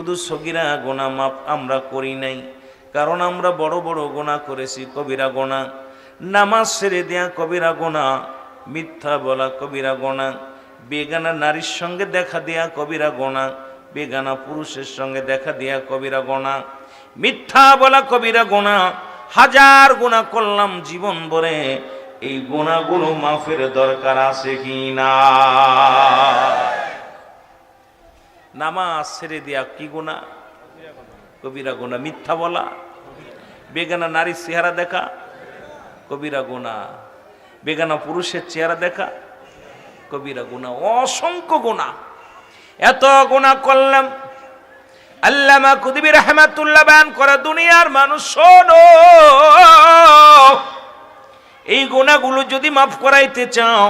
শুধু সগিরা গোনা মাপ আমরা করি নাই, কারণ আমরা বড় বড় গোনা করেছি কবিরা গোনা। নামাজ ছেড়ে দেয়া কবিরা গোনা, মিথ্যা বলা কবিরা গোনা, বেগানা নারীর সঙ্গে দেখা দেয়া কবিরা গোনা, বেগানা পুরুষের সঙ্গে দেখা দেয়া কবিরা গোনা, মিথ্যা বলা কবিরা গোনা, হাজার গোনা করলাম জীবন ভরে, এই গোনাগুলো মাফের দরকার আছে কি না? নামাজ ছেড়ে দেয়া কি গোনা কবিরা গোনা মিথ্যা বলা। বেগানা নারীর চেহারা দেখা। কবিরা গোনা বেগানা পুরুষের চেহারা দেখা। কবিরা গোনা অসংখ্য গোনা এত গুণা করলাম। আল্লামা কুদিবি রহমাতুল্লাহ বান করে, দুনিয়ার মানুষ, শোনো। এই গুণাগুলো যদি মাফ করাইতে চাও,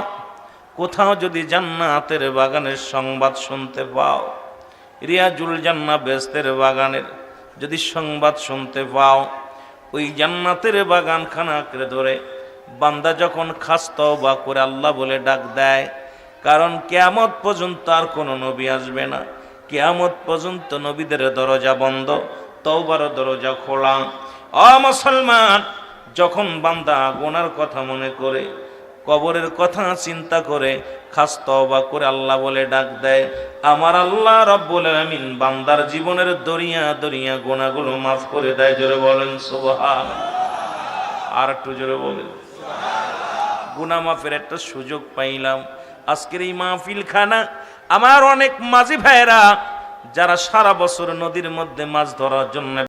কোথাও যদি জান্নাতের বাগানের সংবাদ শুনতে পাও। রিয়াজুল জান্না বেস্তের বাগানের যদি সংবাদ শুনতে পাও, ওই জান্নাতের বাগান খানাকে ধরে বান্দা যখন খাস্ত বা করে আল্লাহ বলে ডাক দেয়, কারণ কেয়ামত পর্যন্ত আর কোনো নবী আসবে না। কেয়ামত পর্যন্ত নবীদের দরজা বন্ধ, তওবার দরজা খোলা। অ মুসলমান, যখন বান্দা গোনার কথা মনে করে কবরের কথা চিন্তা করে খাস তওবা করে আল্লাহ বলে ডাক দেয়। আমার আল্লাহ রব্বুল আমিন বান্দার জীবনের দরিয়া দরিয়া গোনাগুলো মাফ করে দেয়। জোরে বলেন সুবহান আর একটু জোরে বলেন। গুনা মাফের একটা সুযোগ পাইলাম। আজকের এই মাহফিল খানা আমার অনেক মাঝি ভাইয়েরা, যারা সারা বছর নদীর মধ্যে মাছ ধরার জন্য